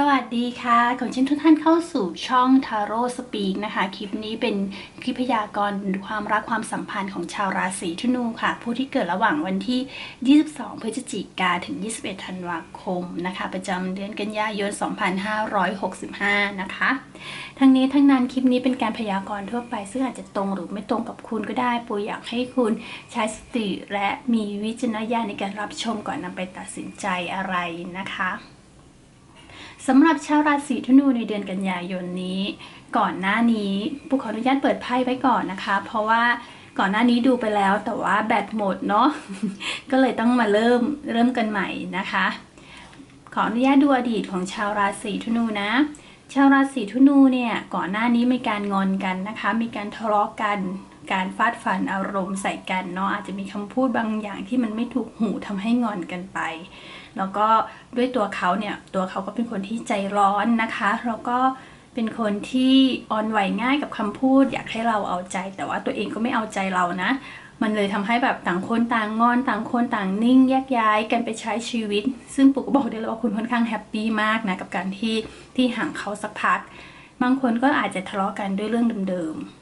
สวัสดีค่ะขอเชิญทุกท่านเข้าสู่ช่องทาโร่สปีกนะคะ คลิปนี้เป็นคลิปพยากรณ์ความรักความสัมพันธ์ของชาวราศีธนูค่ะ ผู้ที่เกิดระหว่างวันที่ 22 พฤศจิกาถึง 21 ธันวาคมนะคะ ประจำเดือนกันยายน 2565 นะคะ ทั้งนี้ทั้งนั้นคลิปนี้เป็นการพยากรณ์ทั่วไป ซึ่งอาจจะตรงหรือไม่ตรงกับคุณก็ได้ปูอยากให้คุณใช้สติและมีวิจารณญาณในการรับชมก่อนนำไปตัดสินใจอะไรนะคะ สำหรับชาวราศีธนูในเดือนกันยายนนี้ ก่อนหน้านี้ปูขออนุญาตเปิดไพ่ไว้ก่อนนะคะ เพราะว่าก่อนหน้านี้ดูไปแล้วแต่ว่าแบตหมดเนาะก็เลยต้องมาเริ่มเริ่มกันใหม่นะคะ ขออนุญาตดูอดีตของชาวราศีธนูนะ ชาวราศีธนูเนี่ยก่อนหน้านี้มีการงอนกันนะคะ มีการทะเลาะกัน การฟาดฟันอารมณ์ใส่กันเนาะอาจจะมีคำพูดบางอย่างที่มันไม่ถูกหูทำให้งอนกันไป แล้วก็ด้วยตัวเขาเนี่ยตัวเขาก็เป็นคนที่ใจร้อนนะคะแล้วก็เป็นคนที่อ่อนไหวง่ายกับคำพูด อยากให้เราเอาใจ แต่ว่าตัวเองก็ไม่เอาใจเรานะ มันเลยทำให้แบบต่างคนต่างงอน ต่างคนต่างนิ่งแยกย้ายกันไปใช้ชีวิต ซึ่งปู่ก็บอกได้เลยว่าคุณค่อนข้างแฮปปี้มากนะกับการที่ที่ห่างเขาสักพักบางคนก็อาจจะทะเลาะกันด้วยเรื่องเดิมๆ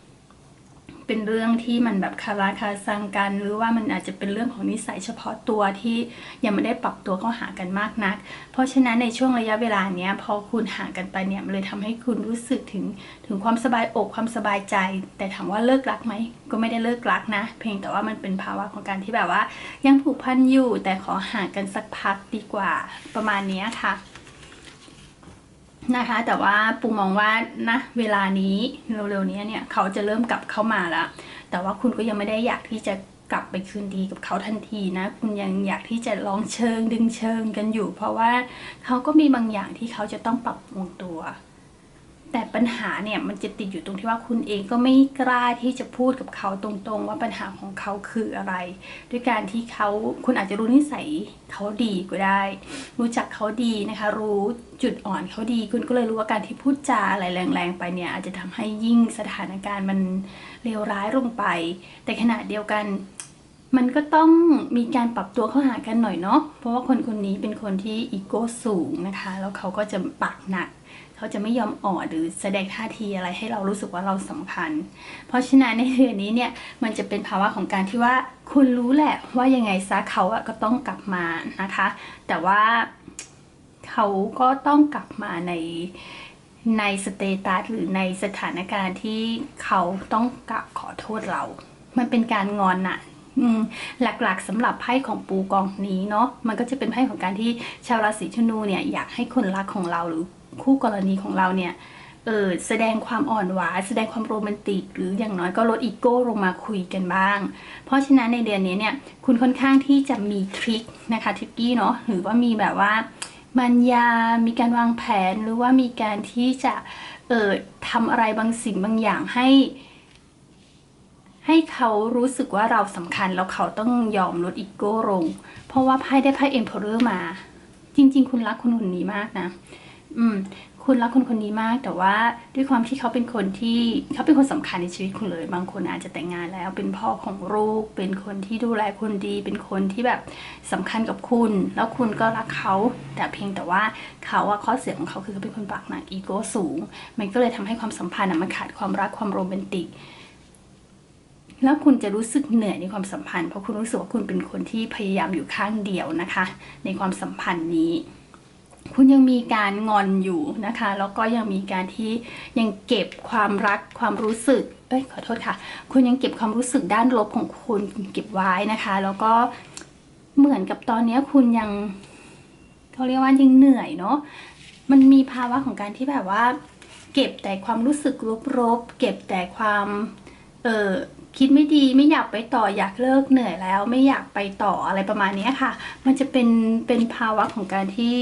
เป็นเรื่องที่มันแบบคาราคาซังกัน หรือว่ามันอาจจะเป็นเรื่องของนิสัยเฉพาะตัวที่ยังไม่ได้ปรับตัวเข้าหากันมากนัก เพราะฉะนั้นในช่วงระยะเวลาเนี้ยพอคุณห่างกันไปเนี่ยมันเลยทำให้คุณรู้สึกถึงถึงความสบายอกความสบายใจ แต่ถามว่าเลิกรักไหมก็ไม่ได้เลิกรักนะ เพียงแต่ว่ามันเป็นภาวะของการที่แบบว่า ยังผูกพันอยู่แต่ขอห่างกันสักพักดีกว่าประมาณนี้ค่ะ นะคะ แต่ว่าปูมองว่านะเวลานี้เร็วๆนี้เนี่ยเขาจะเริ่มกลับเข้ามาแล้ว แต่ว่าคุณก็ยังไม่ได้อยากที่จะกลับไปคืนดีกับเขาทันทีนะ คุณยังอยากที่จะลองเชิงดึงเชิงกันอยู่ เพราะว่าเขาก็มีบางอย่างที่เขาจะต้องปรับปรุงตัว แต่ปัญหาเนี่ยมันจะติดอยู่ตรงที่ว่าคุณเองก็ไม่กล้าที่จะพูดกับเขาตรงๆ ว่าปัญหาของเขาคืออะไร ด้วยการที่เขาคุณอาจจะรู้นิสัยเขาดีก็ได้ รู้จักเขาดีนะคะ รู้จุดอ่อนเขาดีคุณก็เลยรู้ว่าการที่พูดจาอะไรแรงๆไปเนี่ยอาจจะทำให้ยิ่งสถานการณ์มันเลวร้ายลงไป แต่ขณะเดียวกันมันก็ต้องมีการปรับตัวเข้าหากันหน่อยเนาะเพราะว่าคนคนนี้เป็นคนที่อีโก้สูงนะคะ แล้วเขาก็จะปากหนัก เขาจะไม่ยอมอ่อนหรือแสดงท่าทีอะไรให้เรารู้สึกว่าเราสำคัญ เพราะฉะนั้นในเดือนนี้เนี่ยมันจะเป็นภาวะของการที่ว่าคุณรู้แหละว่ายังไงซะเขาอะก็ต้องกลับมานะคะ แต่ว่าเขาก็ต้องกลับมาในในสเตตัสหรือในสถานการณ์ที่เขาต้องกลับขอโทษเรา มันเป็นการงอนอะหลักๆสำหรับไพ่ของปูกองนี้เนาะมันก็จะเป็นไพ่ของการที่ชาวราศีธนูเนี่ยอยากให้คนรักของเราหรือ คู่กรณีของเราเนี่ยเออแสดงความอ่อนหวานแสดงความโรแมนติก หรืออย่างน้อยก็ลดอีโก้ลงมาคุยกันบ้าง เพราะฉะนั้นในเดือนนี้เนี่ยคุณค่อนข้างที่จะมีทริคนะคะทริกกี้เนาะหรือว่ามีแบบว่ามันยามีการวางแผนหรือว่ามีการที่จะเออทำอะไรบางสิ่งบางอย่างให้ ให้เขารู้สึกว่าเราสำคัญแล้วเขาต้องยอมลดอีโก้ลง เพราะว่าไพ่ได้ไพ่เอ็มพอร์มา จริง ๆ คุณรักคนคนนี้มากนะ อืม คุณรักคนคนนี้มาก แต่ว่าด้วยความที่เขาเป็นคนที่เขาเป็นคนสำคัญในชีวิตคุณเลย บางคนอาจจะแต่งงานแล้ว เป็นพ่อของลูก เป็นคนที่ดูแลคนดี เป็นคนที่แบบสำคัญกับคุณ แล้วคุณก็รักเขา แต่เพียงแต่ว่าเขาอะข้อเสียของเขาคือเขาเป็นคนปากหนักอีโก้สูง มันก็เลยทำให้ความสัมพันธ์มันขาดความรักความโรแมนติกแล้วคุณจะรู้สึกเหนื่อยในความสัมพันธ์เพราะคุณรู้สึกว่าคุณเป็นคนที่พยายามอยู่ข้างเดียวนะคะ ในความสัมพันธ์นี้ คุณยังมีการงอนอยู่นะคะ แล้วก็ยังมีการที่ยังเก็บความรักความรู้สึก เอ้ยขอโทษค่ะ คุณยังเก็บความรู้สึกด้านลบของคุณเก็บไว้นะคะ แล้วก็เหมือนกับตอนนี้คุณยังเขาเรียกว่ายังเหนื่อยเนาะ มันมีภาวะของการที่แบบว่า เก็บแต่ความรู้สึกลบๆเก็บแต่ความเออคิดไม่ดีไม่อยากไปต่ออยากเลิกเหนื่อยแล้ว ไม่อยากไปต่ออะไรประมาณนี้ค่ะ มันจะเป็นเป็นภาวะของการที่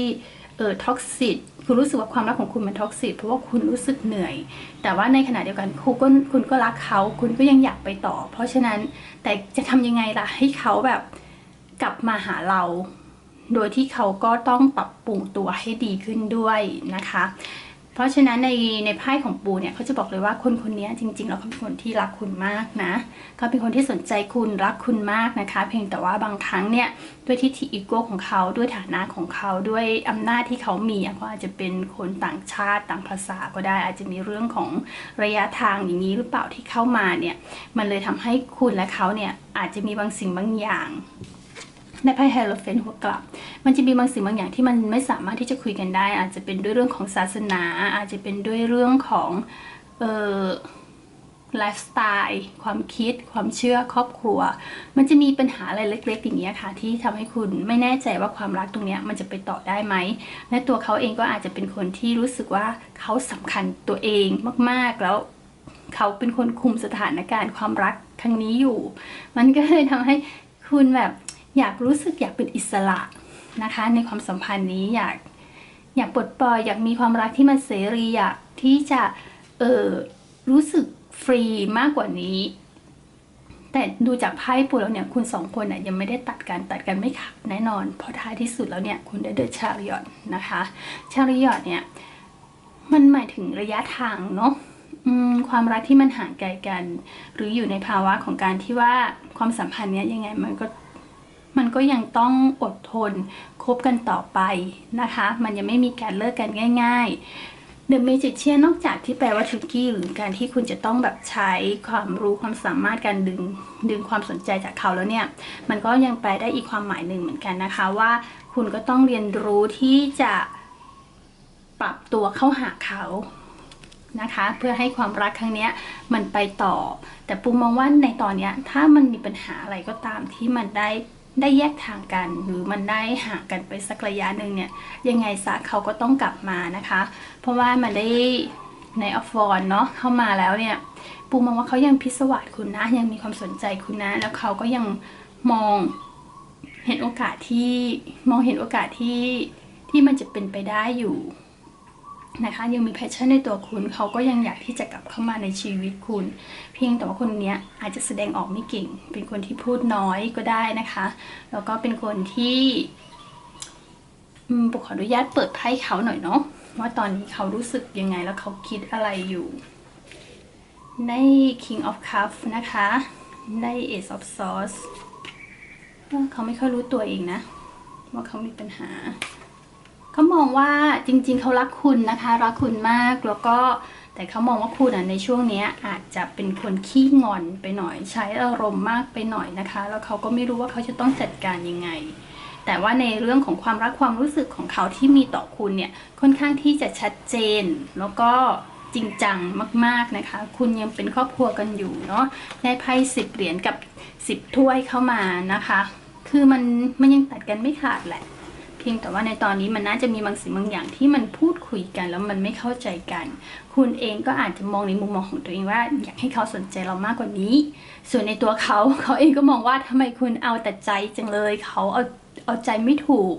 เออท็อกซิตคุณรู้สึกว่าความรักของคุณมันท็อกซิตเพราะว่าคุณรู้สึกเหนื่อย แต่ว่าในขณะเดียวกันคุณก็คุณก็รักเขา คุณก็ยังอยากไปต่อ เพราะฉะนั้นแต่จะทำยังไงล่ะให้เขาแบบกลับมาหาเรา โดยที่เขาก็ต้องปรับปรุงตัวให้ดีขึ้นด้วยนะคะ เพราะฉะนั้นในในไพ่ของปูเนี่ยเขาจะบอกเลยว่าคนคนนี้จริงๆแล้วเขาเป็นคนที่รักคุณมากนะเขาเป็นคนที่สนใจคุณรักคุณมากนะคะ เพียงแต่ว่าบางครั้งเนี่ยด้วยทิฏฐิอีโก้ของเขาด้วยฐานะของเขาด้วยอำนาจที่เขามีเขาอาจจะเป็นคนต่างชาติต่างภาษาก็ได้ อาจจะมีเรื่องของระยะทางอย่างนี้หรือเปล่าที่เข้ามาเนี่ยมันเลยทำให้คุณและเขาเนี่ยอาจจะมีบางสิ่งบางอย่าง ในไพ่ไฮโลเฟนหัวกลับ มันจะมีบางสิ่งบางอย่างที่มันไม่สามารถที่จะคุยกันได้ อาจจะเป็นด้วยเรื่องของศาสนา อาจจะเป็นด้วยเรื่องของเอ่อไลฟ์สไตล์ความคิด ความเชื่อครอบครัว มันจะมีปัญหาอะไรเล็ก ๆ อย่างเงี้ค่ะ ที่ทำให้คุณไม่แน่ใจว่าความรักตรงนี้มันจะไปต่อได้ไหมและตัวเขาเองก็อาจจะเป็นคนที่รู้สึกว่าเขาสำคัญตัวเองมากๆแล้วเขาเป็นคนคุมสถานการณ์ความรักครั้งนี้อยู่ มันก็เลยทำให้คุณแบบ อยากรู้สึกอยากเป็นอิสระนะคะ ในความสัมพันธ์นี้อยากอยากปลดปล่อยอยากมีความรักที่มันเสรีอยากที่จะเออรู้สึกฟรีมากกว่านี้ แต่ดูจากไพ่ปูแล้วเนี่ยคุณสองคนน่ะยังไม่ได้ตัดกันตัดกันไม่ขาดแน่นอน เพราะท้ายที่สุดแล้วเนี่ยคุณได้เดอะชาริอตนะคะชาริอตเนี่ยมันหมายถึงระยะทางเนาะความรักที่มันห่างไกลกัน หรืออยู่ในภาวะของการที่ว่าความสัมพันธ์เนี้ยยังไงมันก็ มันก็ยังต้องอดทนคบกันต่อไปนะคะ มันยังไม่มีการเลิกกันง่ายๆ The Magician นอกจากที่แปลว่า tricky หรือการที่คุณจะต้องแบบใช้ความรู้ความสามารถการดึงดึงความสนใจจากเขาแล้วเนี่ย มันก็ยังแปลได้อีกความหมายหนึ่งเหมือนกันนะคะว่าคุณก็ต้องเรียนรู้ที่จะปรับตัวเข้าหาเขานะคะ เพื่อให้ความรักครั้งนี้มันไปต่อ แต่ปูมองว่าในตอนนี้ถ้ามันมีปัญหาอะไรก็ตามที่มันได้ ได้แยกทางกัน หรือมันได้ห่างกันไปสักระยะหนึ่งเนี่ยยังไงซะเขาก็ต้องกลับมานะคะ เพราะว่ามันได้ในออฟฟอนเนาะเข้ามาแล้วเนี่ยปูมองว่าเขายังพิศวาสคุณนะ ยังมีความสนใจคุณนะ แล้วเขาก็ยังมองเห็นโอกาสที่มองเห็นโอกาสที่ที่มันจะเป็นไปได้อยู่ นะคะยังมีแพชชั่นในตัวคุณเขาก็ยังอยากที่จะกลับเข้ามาในชีวิตคุณ เพียงแต่ว่าคนนี้อาจจะแสดงออกไม่เก่ง เป็นคนที่พูดน้อยก็ได้นะคะ แล้วก็เป็นคนที่ปุกขออนุญาตเปิดไพ่เขาหน่อยเนาะว่าตอนนี้เขารู้สึกยังไงแล้วเขาคิดอะไรอยู่ ใน King of Cups นะคะใน Ace of Swords เอ้อเขาไม่ค่อยรู้ตัวเองนะ ว่าเขามีปัญหา เขามองว่าจริง ๆ เขารักคุณนะคะรักคุณมากแล้วก็แต่เขามองว่าคุณอะในช่วงนี้อาจจะเป็นคนขี้งอนไปหน่อยใช้อารมณ์มากไปหน่อยนะคะ แล้วเขาก็ไม่รู้ว่าเขาจะต้องจัดการยังไง แต่ว่าในเรื่องของความรักความรู้สึกของเขาที่มีต่อคุณเนี่ยค่อนข้างที่จะชัดเจน แล้วก็จริงจังมากๆนะคะ คุณยังเป็นครอบครัวกันอยู่เนาะได้ไพ่สิบเหรียญกับสิบถ้วยเข้ามานะคะ คือมันมันยังตัดกันไม่ขาดแหละ พียงแต่ว่าในตอนนี้มันน่าจะมีบางสิ่งบางอย่างที่มันพูดคุยกันแล้วมันไม่เข้าใจกัน คุณเองก็อาจจะมองในมุมมองของตัวเองว่า อยากให้เขาสนใจเรามากกว่านี้ ส่วนในตัวเขาเขาเองก็มองว่าทำไมคุณเอาแต่ใจจังเลยเขาเอา เอาใจไม่ถูก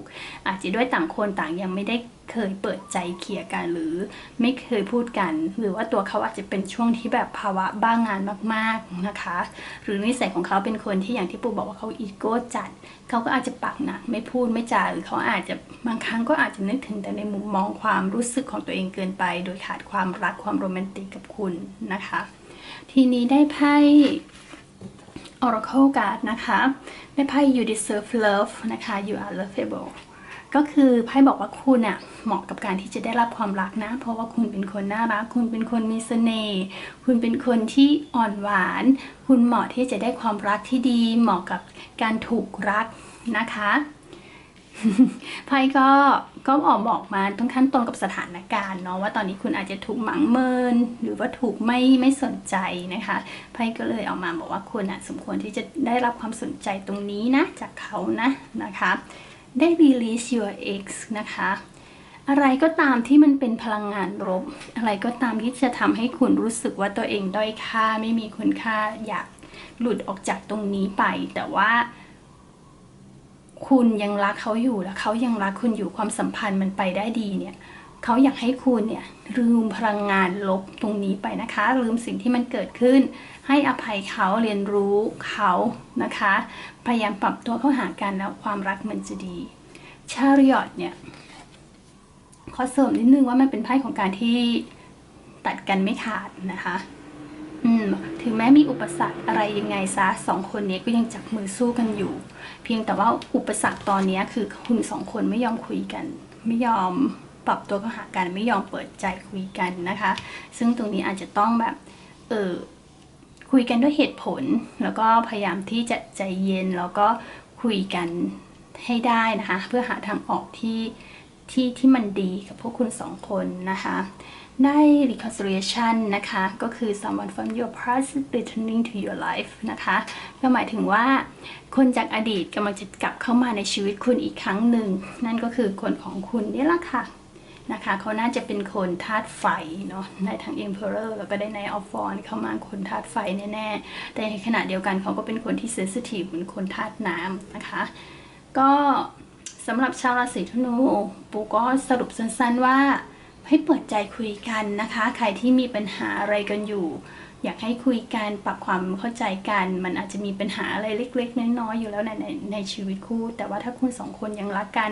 อาจจะด้วยต่างคนต่างยังไม่ได้เคยเปิดใจเคลียร์กันหรือไม่เคยพูดกัน หรือว่าตัวเขาอาจจะเป็นช่วงที่แบบภาวะบ้างงานมากๆนะคะ หรือนิสัยของเขาเป็นคนที่อย่างที่ปูบอกว่าเขาอีโก้จัด เขาก็อาจจะปากหนักไม่พูดไม่จาหรือเขาอาจจะบางครั้งก็อาจจะนึกถึงแต่ในมุมมองความรู้สึกของตัวเองเกินไป โดยขาดความรักความโรแมนติกกับคุณนะคะ ทีนี้ได้ไพ่ Oracle Card นะคะได้ไพ่ You deserve love นะคะ You are lovable ก็คือไพ่บอกว่าคุณอะเหมาะกับการที่จะได้รับความรักนะ เพราะว่าคุณเป็นคนน่ารัก คุณเป็นคนมีเสน่ห์คุณเป็นคนที่อ่อนหวาน คุณเหมาะที่จะได้ความรักที่ดี เหมาะกับการถูกรักนะคะ ไพ่ก็ก็ออกบอกมาต้องขั้นตรงกับสถานการณ์เนาะว่าตอนนี้คุณอาจจะถูกหมังเมิน หรือว่าถูกไม่ไม่สนใจนะคะไพ่ก็เลยออกมาบอกว่าคุณอะสมควรที่จะได้รับความสนใจตรงนี้นะ จากเขานะนะคะได้ release your ex นะคะอะไรก็ตามที่มันเป็นพลังงานลบอะไรก็ตามที่จะทำให้คุณรู้สึกว่าตัวเองด้อยค่าไม่มีคุณค่าอยากหลุดออกจากตรงนี้ไป แต่ว่า คุณยังรักเขาอยู่และเขายังรักคุณอยู่ความสัมพันธ์มันไปได้ดีเนี่ยเขาอยากให้คุณเนี่ยลืมพลังงานลบตรงนี้ไปนะคะ ลืมสิ่งที่มันเกิดขึ้น ให้อภัยเขาเรียนรู้เขานะคะ พยายามปรับตัวเข้าหากันแล้วความรักมันจะดีชาริอตเนี่ยขอเสริมนิดนึงว่ามันเป็นไพ่ของการที่ตัดกันไม่ขาดนะคะ อืมถึงแม้มีอุปสรรคอะไรยังไงซะสองคนนี้ก็ยังจับมือสู้กันอยู่ เพียงแต่ว่าอุปสรรคตอนนี้คือคุณสองคนไม่ยอมคุยกัน ไม่ยอมปรับตัวเข้าหากันไม่ยอมเปิดใจคุยกันนะคะ ซึ่งตรงนี้อาจจะต้องแบบเออคุยกันด้วยเหตุผล แล้วก็พยายามที่จะใจเย็นแล้วก็คุยกันให้ได้นะคะ เพื่อหาทางออกที่ที่ที่มันดีกับพวกคุณสองคนนะคะ ได้ reconciliation นะคะ ก็คือ someone from your past returning to your life นะคะ ก็หมายถึงว่า คนจากอดีตกำลังจะกลับเข้ามาในชีวิตคุณอีกครั้งหนึ่ง นั่นก็คือคนของคุณนี่แหละค่ะนะคะเขาน่าจะเป็นคนธาตุไฟเนาะในทาง Emperor แล้วก็ได้ใน of f o n เข้ามาคนธาตุไฟแน่ๆ แต่ในขณะเดียวกันเขาก็เป็นคนที่ sensitive เหมือนคนธาตุน้ำนะคะ ก็สำหรับชาวราศีธนูปูก็สรุปสั้นๆว่า ให้เปิดใจคุยกันนะคะ ใครที่มีปัญหาอะไรกันอยู่ อยากให้คุยกันปรับความเข้าใจกัน มันอาจจะมีปัญหาอะไรเล็ก ๆ น้อยๆอยู่แล้วในในในชีวิตคู่ แต่ว่าถ้าคุณสองคนยังรักกัน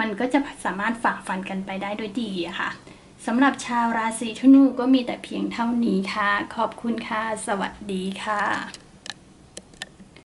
มันก็จะสามารถฝ่าฟันกันไปได้ด้วยดีอะค่ะสำหรับชาวราศีธนูก็มีแต่เพียงเท่านี้ค่ะ ขอบคุณค่ะ สวัสดีค่ะ